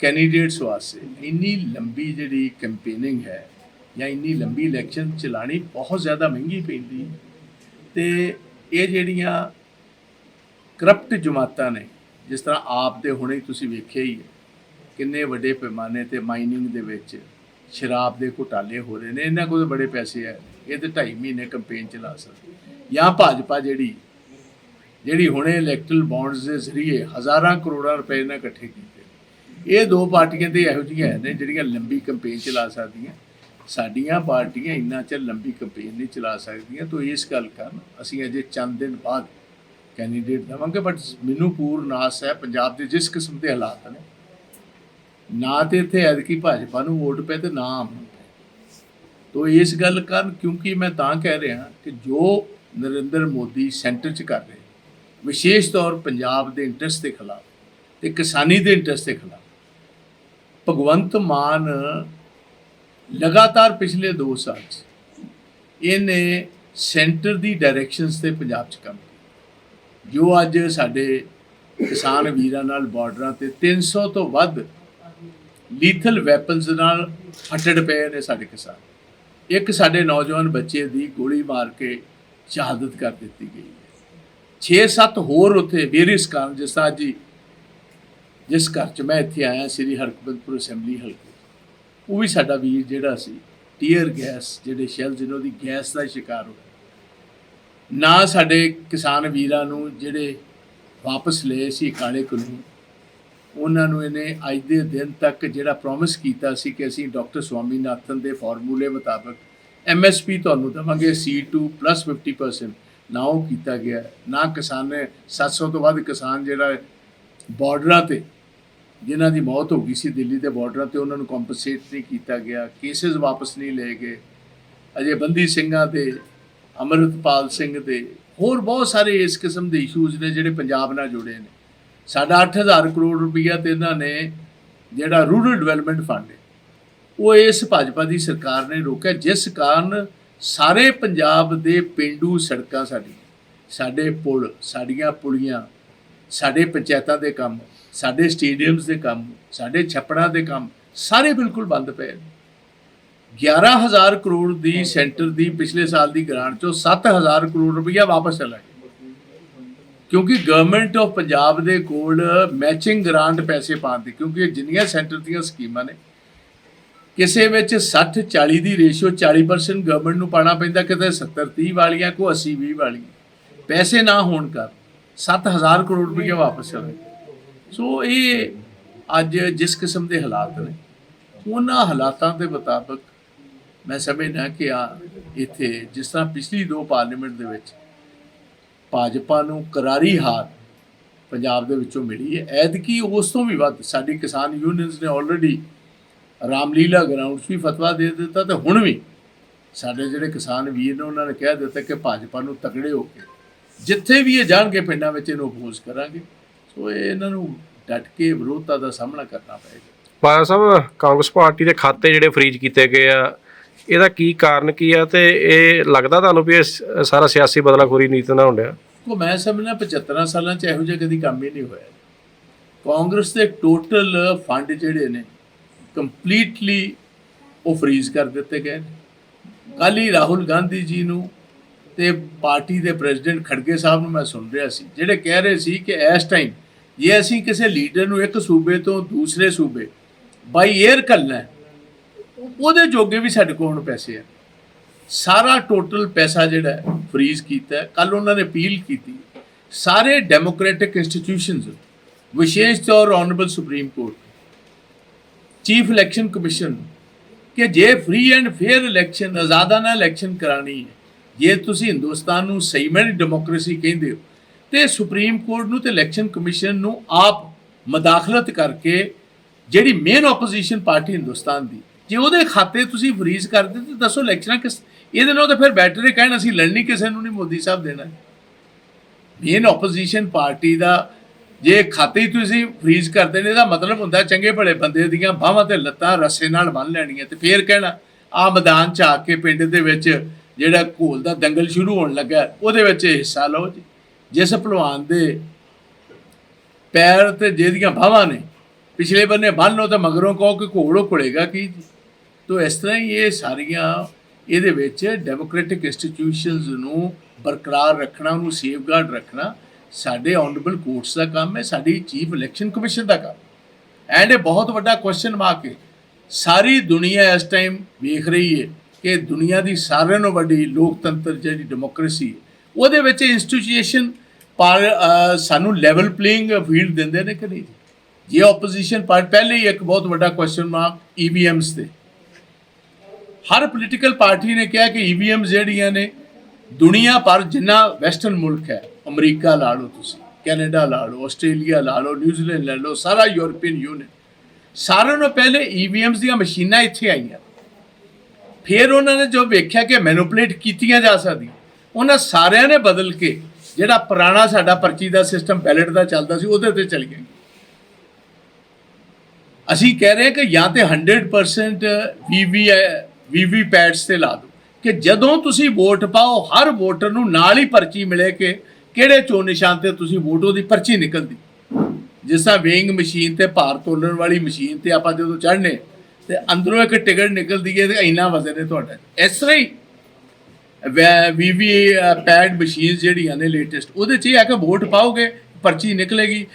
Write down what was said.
Candidates ਵਾਸਤੇ ਇੰਨੀ ਲੰਬੀ ਜਿਹੜੀ ਕੈਂਪੇਨਿੰਗ ਹੈ ਜਾਂ ਇੰਨੀ ਲੰਬੀ ਇਲੈਕਸ਼ਨ ਚਲਾਣੀ ਬਹੁਤ ਜ਼ਿਆਦਾ ਮਹਿੰਗੀ ਪੈਂਦੀ ਹੈ। ਤੇ ਇਹ ਜਿਹੜੀਆਂ ਕਰਪਟ ਜਮਾਤਾਂ ਨੇ, ਜਿਸ ਤਰ੍ਹਾਂ ਆਪ ਦੇ ਹੁਣੇ ਤੁਸੀਂ ਵੇਖਿਆ ਹੀ ਹੈ, ਕਿੰਨੇ ਵੱਡੇ ਪੈਮਾਨੇ ਤੇ ਮਾਈਨਿੰਗ ਦੇ ਵਿੱਚ ਸ਼ਰਾਬ ਦੇ ਘੁਟਾਲੇ ਹੋ ਰਹੇ ਨੇ, ਇਹਨਾਂ ਕੋਲ ਬੜੇ ਪੈਸੇ ਹੈ, ਇਹ ਤੇ 2.5 ਮਹੀਨੇ ਕੈਂਪੇਨ ਚਲਾ ਸਕਦੇ ਜਾਂ ਭਾਜਪਾ ਜਿਹੜੀ ਜਿਹੜੀ ਹੁਣੇ ਇਲੈਕਟਰਲ ਬੌਂਡਸ ਦੇ ਜ਼ਰੀਏ ਹਜ਼ਾਰਾਂ ਕਰੋੜਾਂ ਰੁਪਏ ਇਹਨਾਂ ਇਕੱਠੇ ਕੀਤੇ ਇਹ ਦੋ ਪਾਰਟੀਆਂ ਤੇ ਇਹੋ ਜਿਹੀਆਂ ਨੇ ਜਿਹੜੀਆਂ ਲੰਬੀ ਕੈਂਪੇਨ ਚਲਾ ਸਕਦੀਆਂ। ਸਾਡੀਆਂ ਪਾਰਟੀਆਂ ਇੰਨਾ ਚਿਰ ਲੰਬੀ ਕੈਂਪੇਨ ਨਹੀਂ ਚਲਾ ਸਕਦੀਆਂ ਤੋਂ ਇਸ ਗੱਲ ਕਰਨ ਅਸੀਂ ਅਜੇ ਚੰਦ ਦਿਨ ਬਾਅਦ ਕੈਂਡੀਡੇਟ ਦੇਵਾਂਗੇ ਬਟ ਮੈਨੂੰ ਪੂਰਨ ਆਸ ਹੈ ਪੰਜਾਬ ਦੇ ਜਿਸ ਕਿਸਮ ਦੇ ਹਾਲਾਤ ਨੇ, ਨਾ ਤੇ ਇੱਥੇ ਐਤਕੀ ਭਾਜਪਾ ਨੂੰ ਵੋਟ ਪਏ ਤੇ ਨਾ ਆਮ ਪਏ। ਤੋ ਇਸ ਗੱਲ ਕਾਰਨ ਕਿਉਂਕਿ ਮੈਂ ਤਾਂ ਕਹਿ ਰਿਹਾ ਕਿ ਜੋ ਨਰਿੰਦਰ ਮੋਦੀ ਸੈਂਟਰ 'ਚ ਕਰ ਰਹੇ ਵਿਸ਼ੇਸ਼ ਤੌਰ ਪੰਜਾਬ ਦੇ ਇੰਟਰਸਟ ਦੇ ਖਿਲਾਫ ਤੇ ਕਿਸਾਨੀ ਦੇ ਇੰਟਰਸਟ ਦੇ ਖਿਲਾਫ ਭਗਵੰਤ ਮਾਨ ਲਗਾਤਾਰ ਪਿਛਲੇ 2 ਸਾਲ 'ਚ ਇਹਨੇ ਸੈਂਟਰ ਦੀ ਡਾਇਰੈਕਸ਼ਨਸ ਤੇ ਪੰਜਾਬ 'ਚ ਕੰਮ ਜੋ ਅੱਜ ਸਾਡੇ ਕਿਸਾਨ ਵੀਰਾਂ ਨਾਲ ਬਾਰਡਰਾਂ ਤੇ 300 ਤੋਂ ਵੱਧ ਲੀਥਲ ਵੈਪਨਸ ਨਾਲ ਹੱਟੜ ਪਏ ਨੇ ਸਾਡੇ ਕਿਸਾਨ। ਇੱਕ ਸਾਡੇ ਨੌਜਵਾਨ ਬੱਚੇ ਦੀ ਗੋਲੀ ਮਾਰ ਕੇ ਸ਼ਹਾਦਤ ਕਰ ਦਿੱਤੀ ਗਈ ਹੈ। 6-7 ਹੋਰ ਉੱਥੇ ਵੇਰੀਅਸ ਕਾਰਨ ਜਿਸ ਤਰ੍ਹਾਂ ਜੀ ਜਿਸ ਘਰ 'ਚ ਮੈਂ ਇੱਥੇ ਆਇਆ ਸ੍ਰੀ ਹਰਗੋਬਿੰਦਪੁਰ ਅਸੈਂਬਲੀ ਹਲਕੇ ਉਹ ਵੀ ਸਾਡਾ ਵੀਰ ਜਿਹੜਾ ਸੀ ਟੀਅਰ ਗੈਸ ਜਿਹੜੇ ਸ਼ੈਲ ਜਿਹਨਾਂ ਦੀ ਗੈਸ ਦਾ ਸ਼ਿਕਾਰ ਹੋਇਆ ਨਾ ਸਾਡੇ ਕਿਸਾਨ ਵੀਰਾਂ ਨੂੰ ਜਿਹੜੇ ਵਾਪਸ ਲਏ ਸੀ ਕਾਲੇ ਕਾਨੂੰਨ ਉਹਨਾਂ ਨੂੰ ਇਹਨੇ ਅੱਜ ਦੇ ਦਿਨ ਤੱਕ ਜਿਹੜਾ ਪ੍ਰੋਮਿਸ ਕੀਤਾ ਸੀ ਕਿ ਅਸੀਂ ਡਾਕਟਰ ਸਵਾਮੀਨਾਥਨ ਦੇ ਫਾਰਮੂਲੇ ਮੁਤਾਬਕ ਐਮਐਸਪੀ ਤੁਹਾਨੂੰ ਦੇਵਾਂਗੇ C2 50% ਨਾ ਉਹ ਕੀਤਾ ਗਿਆ। ਨਾ ਕਿਸਾਨ ਨੇ 700 ਤੋਂ ਵੱਧ ਕਿਸਾਨ ਜਿਹੜਾ ਬਾਰਡਰਾਂ ਤੇ ਜਿਨ੍ਹਾਂ ਦੀ ਮੌਤ ਹੋ ਗਈ ਸੀ ਦਿੱਲੀ ਦੇ ਬਾਰਡਰਾਂ ਤੇ, ਉਹਨਾਂ ਨੂੰ ਕੰਪਨਸੇਟ ਨਹੀਂ ਕੀਤਾ ਗਿਆ। ਕੇਸਿਸ ਵਾਪਸ ਨਹੀਂ ਲਏ ਗਏ। ਅਜੇ ਬੰਦੀ ਸਿੰਘਾਂ ਦੇ, ਅਮਰਿਤਪਾਲ ਸਿੰਘ ਦੇ, ਹੋਰ ਬਹੁਤ ਸਾਰੇ ਇਸ ਕਿਸਮ ਦੇ ਇਸ਼ੂਜ਼ ਨੇ ਜਿਹੜੇ ਪੰਜਾਬ ਨਾਲ ਜੁੜੇ ਨੇ। ਸਾਡਾ 8000 ਕਰੋੜ ਰੁਪਈਆ ਤੇ ਇਹਨਾਂ ਨੇ ਜਿਹੜਾ ਰੂਰਲ ਡਿਵੈਲਪਮੈਂਟ ਫੰਡ ਹੈ, ਉਹ ਇਸ ਭਾਜਪਾ ਦੀ ਸਰਕਾਰ ਨੇ ਰੋਕਿਆ, ਜਿਸ ਕਾਰਨ ਸਾਰੇ ਪੰਜਾਬ ਦੇ ਪਿੰਡੂ ਸੜਕਾਂ ਸਾਡੀ, ਸਾਡੇ ਪੁਲ, ਸਾਡੀਆਂ ਪੁਲੀਆਂ ਸਾਡੇ ਪੰਚਾਇਤਾਂ ਦੇ ਕੰਮ, ਸਾਡੇ ਸਟੇਡੀਅਮਸ ਦੇ ਕੰਮ, ਸਾਡੇ ਛੱਪੜਾਂ ਦੇ ਕੰਮ, ਸਾਰੇ ਬਿਲਕੁਲ ਬੰਦ ਪਏ ਨੇ। 11000 ਕਰੋੜ ਦੀ ਸੈਂਟਰ ਦੀ ਪਿਛਲੇ ਸਾਲ ਦੀ ਗ੍ਰਾਂਟ ਚੋਂ 7000 ਕਰੋੜ ਰੁਪਈਆ ਵਾਪਸ ਚਲਾ ਗਿਆ। ਕਿਉਂਕਿ ਗਵਰਨਮੈਂਟ ਆਫ ਪੰਜਾਬ ਦੇ ਕੋਲ ਮੈਚਿੰਗ ਗ੍ਰਾਂਟ ਪੈਸੇ ਪਾਉਣ ਦੀ, ਕਿਉਂਕਿ ਜਿੰਨੀਆਂ ਸੈਂਟਰ ਦੀਆਂ ਸਕੀਮਾਂ ਨੇ, ਕਿਸੇ ਵਿੱਚ 60 40 ਦੀ ਰੇਸ਼ੋ 40% ਗਵਰਨਮੈਂਟ ਨੂੰ ਪਾਣਾ ਪੈਂਦਾ, ਕਿਤੇ 70 30 ਵਾਲੀਆਂ ਕੋ 80 20 ਵਾਲੀਆਂ। ਪੈਸੇ ਨਾ ਹੋਣ ਕਰ 7000 ਕਰੋੜ ਰੁਪਏ ਵਾਪਸ ਚਲੇ। ਸੋ ਇਹ ਅੱਜ ਜਿਸ ਕਿਸਮ ਦੇ ਹਾਲਾਤ ਨੇ, ਉਹਨਾਂ ਹਾਲਾਤਾਂ ਦੇ ਮੁਤਾਬਕ ਮੈਂ ਸਮਝਦਾ ਕਿ ਆ ਇੱਥੇ ਜਿਸ ਤਰ੍ਹਾਂ ਪਿਛਲੀ ਦੋ ਪਾਰਲੀਮੈਂਟ ਦੇ ਵਿੱਚ ਭਾਜਪਾ ਨੂੰ ਕਰਾਰੀ ਹਾਰ ਪੰਜਾਬ ਦੇ ਵਿੱਚੋਂ ਮਿਲੀ ਹੈ। ਐਦਕੀ ਉਸ ਤੋਂ ਵੀ ਵੱਧ ਸਾਡੀ ਕਿਸਾਨ ਯੂਨੀਅਨਸ ਨੇ ਆਲਰੇਡੀ ਰਾਮਲੀਲਾ ਗਰਾਊਂਡ 'ਚ ਵੀ ਫਤਵਾ ਦੇ ਦਿੱਤਾ ਤੇ ਹੁਣ ਵੀ ਸਾਡੇ ਜਿਹੜੇ ਕਿਸਾਨ ਵੀਰ ਨੇ, ਉਹਨਾਂ ਨੇ ਕਹਿ ਦਿੱਤਾ ਕਿ ਭਾਜਪਾ ਨੂੰ ਤਕੜੇ ਹੋ ਕੇ ਜਿੱਥੇ ਵੀ ਇਹ ਜਾਣਗੇ ਪਿੰਡਾਂ ਵਿੱਚ ਇਹਨੂੰ ਅਪੋਜ਼ ਕਰਾਂਗੇ। ਸੋ ਇਹ ਇਹਨਾਂ ਨੂੰ ਡਟ ਕੇ ਵਿਰੋਧਤਾ ਦਾ ਸਾਹਮਣਾ ਕਰਨਾ ਪਏਗਾ। ਬਾਇਆ ਸਾਹਿਬ ਕਾਂਗਰਸ ਪਾਰਟੀ ਦੇ ਖਾਤੇ ਜਿਹੜੇ ਫ੍ਰੀਜ਼ ਕੀਤੇ ਗਏ ਆ ਇਹਦਾ ਕੀ ਕਾਰਨ ਕੀ ਆ ਤੇ ਇਹ ਲੱਗਦਾ ਤੁਹਾਨੂੰ ਵੀ ਇਹ ਸ- ਸਾਰਾ ਸਿਆਸੀ ਬਦਲਾਖੋਰੀ ਨੀਤ ਨਾਲ ਹੁੰਦਿਆ? ਕੋ ਮੈਂ ਸਮਝਣਾ 75 ਸਾਲਾਂ ਚ ਇਹੋ ਜਿਹਾ ਕਦੀ ਕੰਮ ਹੀ ਨਹੀਂ ਹੋਇਆ। ਕਾਂਗਰਸ ਦੇ ਟੋਟਲ ਫੰਡ ਜਿਹੜੇ ਨੇ ਕੰਪਲੀਟਲੀ ਉਹ ਫ੍ਰੀਜ਼ ਕਰ ਦਿੱਤੇ ਗਏ ਨੇ। ਕੱਲ੍ਹ ਹੀ ਰਾਹੁਲ ਗਾਂਧੀ ਜੀ ਨੂੰ ਤੇ ਪਾਰਟੀ ਦੇ ਪ੍ਰੈਜ਼ੀਡੈਂਟ ਖੜਗੇ ਸਾਹਿਬ ਨੂੰ ਮੈਂ ਸੁਣ ਰਿਹਾ ਸੀ, ਜਿਹੜੇ ਕਹਿ ਰਹੇ ਸੀ ਕਿ ਇਸ ਟਾਈਮ ਜੇ ਅਸੀਂ ਕਿਸੇ ਲੀਡਰ ਨੂੰ ਇੱਕ ਸੂਬੇ ਤੋਂ ਦੂਸਰੇ ਸੂਬੇ ਬਾਈ 에ਅਰ ਕਰਨਾ ਉਹਦੇ ਜੋਗੇ ਵੀ ਸਾਡੇ ਕੋਲ ਹੁਣ ਪੈਸੇ ਆ ਸਾਰਾ ਟੋਟਲ ਪੈਸਾ ਜਿਹੜਾ ਹੈ ਫ੍ਰੀਜ਼ ਕੀਤਾ ਕੱਲ ਉਹਨਾਂ ਨੇ ਅਪੀਲ ਕੀਤੀ ਸਾਰੇ ਡੈਮੋਕ੍ਰੈਟਿਕ ਇੰਸਟੀਟਿਊਸ਼ਨਸ ਵਿਸ਼ੇਸ਼ ਤੌਰ honourable supreme court chief election commission ਕਿ ਜੇ ਫ੍ਰੀ ਐਂਡ ਫੇਅਰ ਇਲੈਕਸ਼ਨ ਆਜ਼ਾਦਾਨਾ ਇਲੈਕਸ਼ਨ ਕਰਾਣੀ ਹੈ ਜੇ ਤੁਸੀਂ ਹਿੰਦੁਸਤਾਨ ਨੂੰ ਸਹੀ ਮੈਨੇ ਡੈਮੋਕ੍ਰੇਸੀ ਕਹਿੰਦੇ ਹੋ, ਤੇ ਸੁਪਰੀਮ ਕੋਰਟ ਨੂੰ ਤੇ ਇਲੈਕਸ਼ਨ ਕਮਿਸ਼ਨ ਨੂੰ ਆਪ ਮਦਾਖਲਤ ਕਰਕੇ ਜਿਹੜੀ ਮੇਨ ਆਪੋਜੀਸ਼ਨ ਪਾਰਟੀ ਹਿੰਦੁਸਤਾਨ ਦੀ, ਜੇ ਉਹਦੇ ਖਾਤੇ ਤੁਸੀਂ ਫਰੀਜ਼ ਕਰ ਦਿੱਤੇ ਤਾਂ ਦੱਸੋ ਇਲੈਕਸ਼ਨਾਂ ਕਿਸ, ਇਹਦੇ ਨਾਲ ਤਾਂ ਫਿਰ ਬੈਟਰ ਇਹ ਕਹਿਣ, ਅਸੀਂ ਲੜਨੀ ਕਿਸੇ ਨੂੰ ਨਹੀਂ, ਮੋਦੀ ਸਾਹਿਬ ਦੇਣਾ ਮੇਨ ਆਪੋਜੀਸ਼ਨ ਪਾਰਟੀ ਦਾ ਜੇ ਖਾਤੇ ਤੁਸੀਂ ਫਰੀਜ਼ ਕਰਦੇ ਨੇ ਇਹਦਾ ਮਤਲਬ ਹੁੰਦਾ ਚੰਗੇ ਭਲੇ ਬੰਦੇ ਦੀਆਂ ਬਾਹਾਂ ਤੇ ਲੱਤਾਂ ਰੱਸੇ ਨਾਲ ਬੰਨ ਲੈਣੀਆਂ ਤੇ ਫੇਰ ਕਹਿਣਾ ਆ ਮੈਦਾਨ ਚ ਆ ਕੇ ਪਿੰਡ ਦੇ ਵਿੱਚ ਜਿਹੜਾ ਘੋਲ ਦਾ ਦੰਗਲ ਸ਼ੁਰੂ ਹੋਣ ਲੱਗਾ, ਉਹਦੇ ਵਿੱਚ ਹਿੱਸਾ ਲਓ ਜੀ। ਜਿਸ ਭਲਵਾਨ ਦੇ ਪੈਰ ਤੇ ਜਿਹਦੀਆਂ ਬਾਹਾਂ ਨੇ, ਪਿਛਲੇ ਬੰਨੇ ਬੰਨ ਲਓ ਤਾਂ ਮਗਰੋਂ ਕਹੋ ਕਿ ਘੋੜੋ ਘੁਲੇਗਾ ਕੀ ਜੀ? ਤੋ ਇਸ ਤਰ੍ਹਾਂ ਹੀ ਇਹ ਸਾਰੀਆਂ ਇਹਦੇ ਵਿੱਚ ਡੈਮੋਕ੍ਰੈਟਿਕ ਇੰਸਟੀਟਿਊਸ਼ਨਸ ਨੂੰ ਬਰਕਰਾਰ ਰੱਖਣਾ, ਉਹਨੂੰ ਸੇਫਗਾਰਡ ਰੱਖਣਾ, ਸਾਡੇ ਆਨਰੇਬਲ ਕੋਰਟਸ ਦਾ ਕੰਮ ਹੈ, ਸਾਡੀ ਚੀਫ ਇਲੈਕਸ਼ਨ ਕਮਿਸ਼ਨ ਦਾ ਕੰਮ। ਐਂਡ ਇਹ ਬਹੁਤ ਵੱਡਾ ਕੁਐਸਚਨ ਮਾਰਕ ਹੈ। ਸਾਰੀ ਦੁਨੀਆ ਇਸ ਟਾਈਮ ਵੇਖ ਰਹੀ ਹੈ ਕਿ ਦੁਨੀਆ ਦੀ ਸਾਰਿਆਂ ਨਾਲੋਂ ਵੱਡੀ ਲੋਕਤੰਤਰ ਜਿਹੜੀ ਡੈਮੋਕ੍ਰੇਸੀ ਉਹਦੇ ਵਿੱਚ ਇੰਸਟੀਟਿਊਸ਼ਨ ਪਰ ਸਾਨੂੰ ਲੈਵਲ ਪਲੇਇੰਗ ਫੀਲਡ ਦਿੰਦੇ ਨੇ ਕਿ ਨਹੀਂ ਜੇ? ਆਪੋਜੀਸ਼ਨ ਪਾਰਟੀ ਪਹਿਲੇ ਹੀ ਇੱਕ ਬਹੁਤ ਵੱਡਾ ਕੁਐਸਚਨ ਮਾਰਕ ਈਵੀਐਮਸ ਤੇ। ਹਰ ਪੋਲੀਟੀਕਲ ਪਾਰਟੀ ਨੇ ਕਿਹਾ ਕਿ ਈਵੀਐਮ ਜਿਹੜੀਆਂ ਨੇ, ਦੁਨੀਆ ਭਰ ਜਿੰਨਾ ਵੈਸਟਰਨ ਮੁਲਕ ਹੈ, ਅਮਰੀਕਾ ਲਾ ਲਓ ਤੁਸੀਂ, ਕੈਨੇਡਾ ਲਾ ਲਓ, ਆਸਟ੍ਰੇਲੀਆ ਲਾ ਲਓ ਨਿਊਜ਼ੀਲੈਂਡ ਲੈ ਲਓ, ਸਾਰਾ ਯੂਰਪੀਅਨ ਯੂਨੀਅਨ। ਸਾਰਿਆਂ ਨੂੰ ਪਹਿਲੇ ਈਵੀਐਮਸ ਦੀਆਂ ਮਸ਼ੀਨਾਂ ਇੱਥੇ ਆਈਆਂ। ਫਿਰ ਉਹਨਾਂ ਨੇ ਜੋ ਵੇਖਿਆ ਕਿ ਮੈਨੂਪੂਲੇਟ ਕੀਤੀਆਂ ਜਾ ਸਕਦੀਆਂ, ਉਹਨਾਂ ਸਾਰਿਆਂ ਨੇ ਬਦਲ ਕੇ ਜਿਹੜਾ ਪੁਰਾਣਾ ਸਾਡਾ ਪਰਚੀ ਦਾ ਸਿਸਟਮ ਬੈਲਟ ਦਾ ਚੱਲਦਾ ਸੀ, ਉਹਦੇ ਤੇ ਚਲ ਗਏ। ਅਸੀਂ ਕਹਿ ਰਹੇ ਕਿ ਜਾਂ ਤੇ 100% ਵੀਵੀ ਵੀਵੀ ਪੈਡਸ ਤੇ ਲਾ ਦਿਓ, ਕਿ ਜਦੋਂ ਤੁਸੀਂ ਵੋਟ ਪਾਓ, ਹਰ ਵੋਟਰ ਨੂੰ ਨਾਲ ਹੀ ਪਰਚੀ ਮਿਲੇ ਕਿ ਕਿਹੜੇ ਚੋਣ ਨਿਸ਼ਾਨ ਤੇ ਤੁਸੀਂ ਵੋਟ, ਉਹਦੀ ਪਰਚੀ ਨਿਕਲਦੀ। ਜਿਸ ਤਰ੍ਹਾਂ ਵੇਇੰਗ ਮਸ਼ੀਨ ਤੇ ਭਾਰ ਤੋਲਣ ਵਾਲੀ ਮਸ਼ੀਨ ਤੇ ਆਪਾਂ ਜਦੋਂ ਚੜ੍ਹਨੇ ਤੇ ਅੰਦਰੋਂ ਇੱਕ ਟਿਕਟ ਨਿਕਲਦੀ ਹੈ ਤੇ ਇੰਨਾ ਵਜ਼ਨ ਹੈ ਤੁਹਾਡਾ। ਇਸ ਤਰ੍ਹਾਂ ਹੀ ਵੀਵੀ ਪੈਡ ਮਸ਼ੀਨ ਜਿਹੜੀਆਂ ਨੇ ਲੇਟੈਸਟ ਉਹਦੇ 'ਚ ਇਹ ਆ ਕਿ ਵੋਟ ਪਾਓਗੇ, ਪਰਚੀ ਨਿਕਲੇਗੀ।